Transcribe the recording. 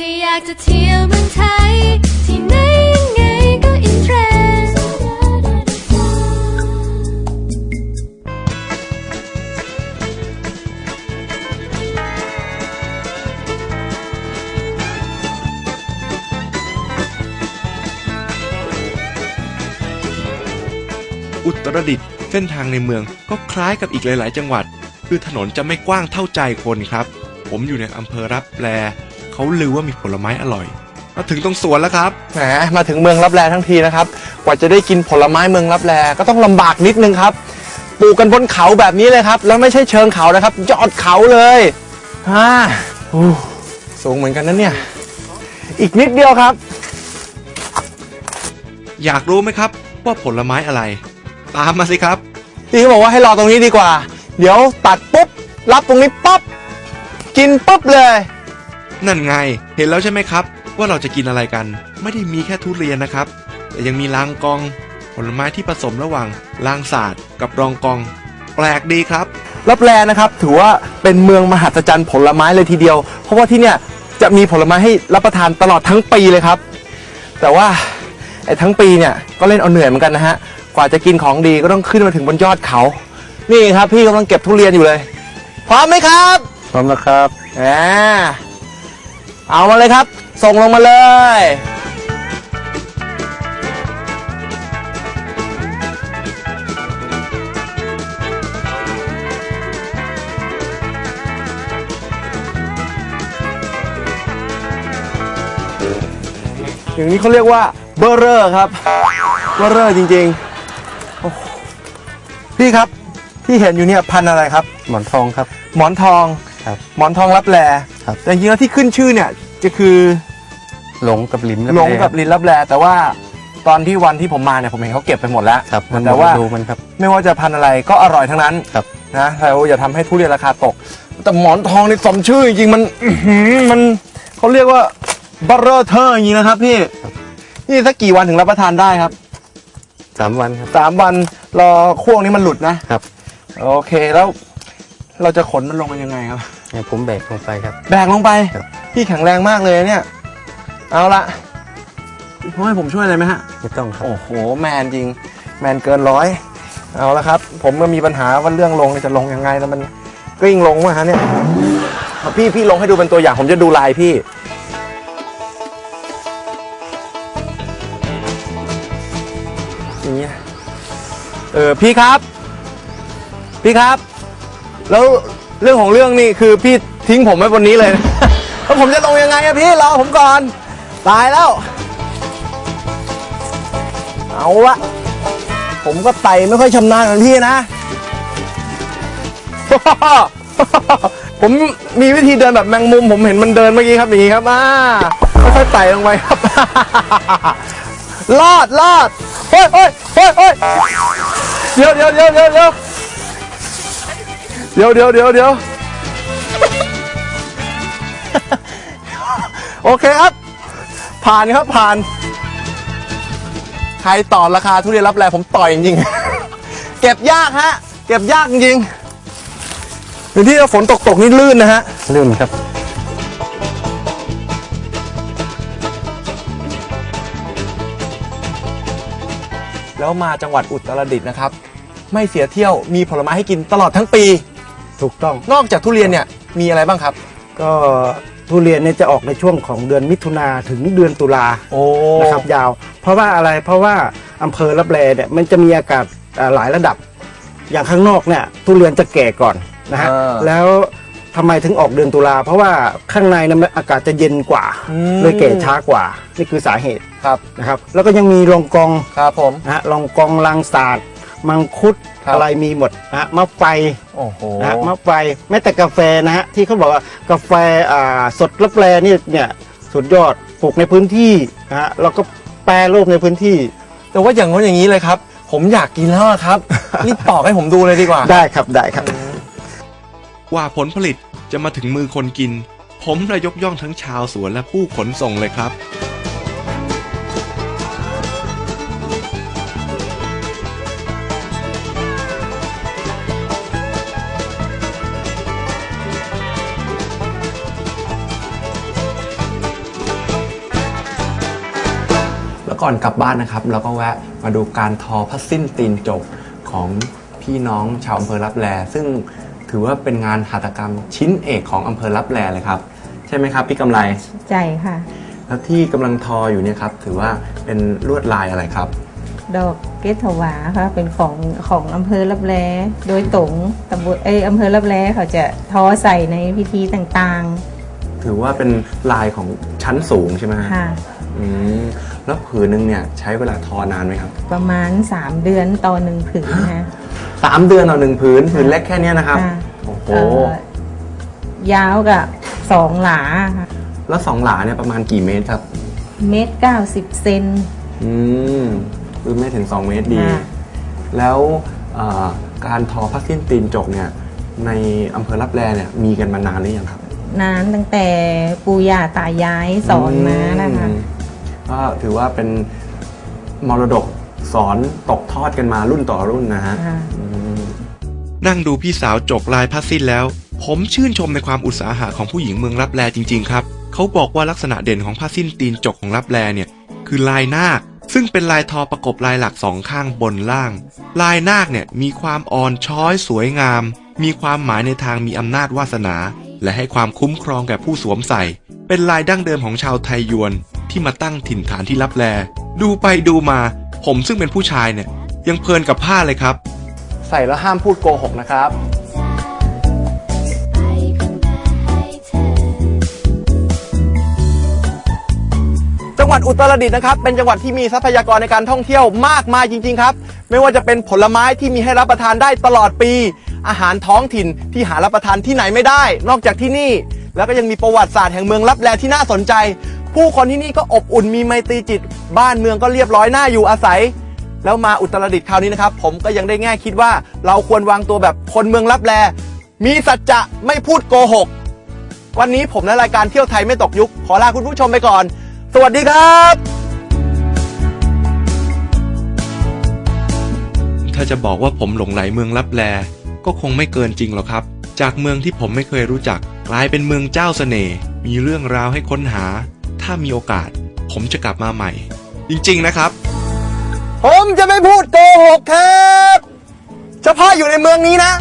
ถ้าอยากจะเที่ยวเมืองไทย ที่ไหนยังไงก็อินเทรนด์อุตรดิตถ์เส้นทางในเมืองก็คล้ายกับอีกหลาย ๆ จังหวัด คือถนนจะไม่กว้างเท่าใจคนครับ ผมอยู่ในอำเภอรับแล เขาลือว่ามีผลไม้อร่อย มาถึงตรงสวนแล้วครับแหมมาถึงเมืองรับแลทั้งทีนะครับ กว่าจะได้กินผลไม้เมืองรับแลก็ต้องลำบากนิดนึงครับ ปลูกกันบนเขาแบบนี้เลยครับ แล้วไม่ใช่เชิงเขานะครับ ยอดเขาเลยฮ่าอู้สูงเหมือนกันนะเนี่ย อีกนิดเดียวครับ อยากรู้ไหมครับ ว่าผลไม้อะไร ตามมาสิครับ พี่เขาบอกว่าให้รอตรงนี้ดีกว่า เดี๋ยวตัดปุ๊บ รับตรงนี้ปั๊บ กินปุ๊บเลย นั่นไง เห็นแล้วใช่ไหมครับ ว่าเราจะกินอะไรกัน ไม่ได้มีแค่ทุเรียนนะครับ แต่ยังมีลางกอง ผลไม้ที่ผสมระหว่างลางศาสตร์กับรองกอง แปลกดีครับรับแลนะครับถือว่าเป็นเมืองมหัศจรรย์ผลไม้เลยทีเดียว เพราะว่าที่เนี่ยจะมีผลไม้ให้รับประทานตลอดทั้งปีเลยครับ แต่ว่าไอ้ทั้งปีเนี่ยก็เล่นเอาเหนื่อยเหมือนกันนะฮะกว่าจะกินของดีก็ต้องขึ้นมาถึงบนยอดเขา นี่ครับพี่กำลังเก็บทุเรียนอยู่เลย พร้อมไหมครับ พร้อมแล้วครับอ่า เอามาเลยครับ ส่งลงมาเลยอย่างนี้เขาเรียกว่าเบอร์เรอร์ครับเบอร์เรอร์จริงๆโอ้โหพี่ครับที่เห็นอยู่เนี่ยพันธุ์อะไรครับ หมอนทองครับ หมอนทองครับ หมอนทองรับแล ครับ แต่จริงๆแล้วที่ขึ้นชื่อเนี่ยจะคือหลงกับลิมหลงกับลินรับแลแต่ว่าตอนที่วันที่ผมมาเนี่ยผมเห็นเขาเก็บไปหมดแล้วครับมันแต่ว่าดูมันครับ ไม่ว่าจะพันธุ์อะไรก็อร่อยทั้งนั้นครับ นะเราอย่าทำให้ทุเรียนราคาตก แต่หมอนทองนี่สมชื่อจริงๆมันอื้อหือมันเขาเรียกว่าบัตเรอร์เทอร์อย่างนี้นะครับพี่นี่สักกี่วันถึงรับประทานได้ครับสามวันครับ สามวันรอข่วงนี้มันหลุดนะครับ โอเคแล้ว เราจะขนมันลงกันยังไงครับให้ผมแบกลงไปครับ แบกลงไป ครับ พี่แข็งแรงมากเลยเนี่ย เอาละพ่อให้ผมช่วยอะไรไหมฮะ ไม่ต้องครับ โอ้โห แมนจริง แมนเกินร้อย เอาละครับ ผมก็มีปัญหาว่าเรื่องลงเนี่ยจะลงยังไงแล้วมันกลิ้งลงมาฮะเนี่ยเอาพี่พี่ลงให้ดูเป็นตัวอย่างผมจะดูลายพี่ อย่างเงี้ยเออพี่ครับ พี่ครับ แล้วเรื่องของเรื่องนี่คือพี่ทิ้งผมไว้บนนี้เลย แล้วผมจะลงยังไงอะพี่รอผมก่อน ตายแล้ว เอาละผมก็ไต่ไม่ค่อยชำนาญเหมือนพี่นะ ผมมีวิธีเดินแบบแมงมุม ผมเห็นมันเดินเมื่อกี้ครับอย่างนี้ครับอ่าค่อยๆไต่ลงไปครับรอดรอดเฮ้ยเฮ้ยเฮ้ยเฮ้ยเดี๋ยวเดี๋ยวเดี๋ยวเดี๋ยวเดี๋ยวเดี๋ยวเดี๋ยวเดี๋ยวเดี๋ยวโอเคครับ ผ่านครับผ่าน ใครต่อราคาทุเรียนรับแลผมต่อยจริงๆเก็บยากฮะ เก็บยากจริงๆอย่างที่ฝนตกตกๆนี่ลื่นนะฮะ ลื่นครับแล้วมาจังหวัดอุตรดิตถ์นะครับ ไม่เสียเที่ยวมีผลไม้ให้กินตลอดทั้งปี ถูกต้องนอกจากทุเรียนเนี่ยมีอะไรบ้างครับ ก็ทุเรียนเนี่ยจะออกในช่วงของเดือนมิถุนาถึงเดือนตุลาโอ้นะครับยาว เพราะว่าอะไรเพราะว่าอำเภอรับแลเนี่ยมันจะมีอากาศอ่าหลายระดับ อย่างข้างนอกเนี่ยทุเรียนจะแก่ก่อนนะฮะอ่าแล้วทำไมถึงออกเดือนตุลาเพราะว่าข้างในเนยอากาศจะเย็นกว่าอืม เลยแก่ช้ากว่านี่คือสาเหตุครับนะครับ แล้วก็ยังมีรองกองครับผม นะฮะรองกองลังศาสตร์ มังคุดครับ อะไรมีหมดนะฮะมะไฟโอ้โห นะฮะมะไฟแม้แต่กาแฟนะฮะที่เขาบอกว่ากาแฟอ่าสดรับแลนี่เนี่ยสุดยอดปลูกในพื้นที่นะฮะแล้วก็แปรรูปในพื้นที่แต่ว่าอย่างโน้นอย่างนี้เลยครับ ผมอยากกินแล้วอะครับ รีบปอกให้ผมดูเลยดีกว่า ได้ครับได้ครับ กว่าผลผลิตจะมาถึงมือคนกิน ผมระยกย่องทั้งชาวสวนและผู้ขนส่งเลยครับ ก่อนกลับบ้านนะครับ เราก็แวะมาดูการทอผ้าสิ้นตีนจกของพี่น้องชาวอำเภอรับแล ซึ่งถือว่าเป็นงานหัตถกรรมชิ้นเอกของอำเภอรับแลเลยครับ ใช่ไหมครับ พี่กำไรใจค่ะ แล้วที่กำลังทออยู่เนี่ยครับ ถือว่าเป็นลวดลายอะไรครับ ดอกเกตถวาค่ะเป็นของของอำเภอรับแลโดยตรงตำบลเอยอำเภอรับแลเขาจะทอใส่ในพิธีต่างถือว่าเป็นลายของชั้นสูงใช่ไหมฮะ ๆค่ะ อืมแล้วผืนหนึ่งเนี่ยใช้เวลาทอนานไหมครับประมาณ 3 เดือนต่อหนึ่งผืนนะ สามเดือนต่อหนึ่งผืนผืนเล็กแค่เนี้ยนะครับ ค่ะ โอ้โห เอ่อยาวกับสองหลาค่ะแล้วสองหลาเนี่ยประมาณกี่เมตรครับ เมตรเก้าสิบเซนอืมคือไม่ถึง 2 เมตรดี ค่ะแล้วเอ่อการทอผ้าสิ้นตีนจกเนี่ยในอำเภอรับแลเนี่ยมีกันมานานหรือยังครับนานตั้งแต่ปู่ย่าตายายสอนมานะคะ อืม ก็ถือว่าเป็นมรดกสอนตกทอดกันมารุ่นต่อรุ่นนะฮะค่ะอืม นั่งดูพี่สาวจกลายผ้าสิ้นแล้ว ผมชื่นชมในความอุตสาหะของผู้หญิงเมืองรับแลจริงๆครับ เขาบอกว่าลักษณะเด่นของผ้าสิ้นตีนจกของรับแลเนี่ย คือลายนาค ซึ่งเป็นลายทอประกบลายหลักสองข้างบนล่าง ลายนาคเนี่ยมีความอ่อนช้อยสวยงาม มีความหมายในทางมีอำนาจวาสนา และให้ความคุ้มครองแก่ผู้สวมใส่ เป็นลายดั้งเดิมของชาวไทยยวน ที่มาตั้งถิ่นฐานที่รับแล ดูไปดูมา ผมซึ่งเป็นผู้ชายเนี่ย ยังเพลินกับผ้าเลยครับ ใส่แล้วห้ามพูดโกหกนะครับ จังหวัดอุตรดิตถ์นะครับ เป็นจังหวัดที่มีทรัพยากรในการท่องเที่ยวมากมายจริง ๆ ครับ ไม่ว่าจะเป็นผลไม้ที่มีให้รับประทานได้ตลอดปี อาหารท้องถิ่นที่หารับประทานที่ไหนไม่ได้ นอกจากที่นี่ แล้วก็ยังมีประวัติศาสตร์แห่งเมืองลับแลที่น่าสนใจ ผู้คนที่นี่ก็อบอุ่นมีไมตรีจิต บ้านเมืองก็เรียบร้อยน่าอยู่อาศัย แล้วมาอุตรดิตถ์คราวนี้นะครับ ผมก็ยังได้แง่คิดว่าเราควรวางตัวแบบคนเมืองลับแลมีสัจจะไม่พูดโกหก วันนี้ผมและรายการเที่ยวไทยไม่ตกยุค ขอลาคุณผู้ชมไปก่อน สวัสดีครับ ถ้าจะบอกว่าผมหลงไหลเมืองลับแล ก็คงไม่เกินจริงหรอกครับ จากเมืองที่ผมไม่เคยรู้จัก กลายเป็นเมืองเจ้าเสน่ห์มีเรื่องราวให้ค้นหา ถ้ามีโอกาส ผมจะกลับมาใหม่ จริงๆนะครับ ผมจะไม่พูดโกหกครับเฉพาะอยู่ในเมืองนี้นะ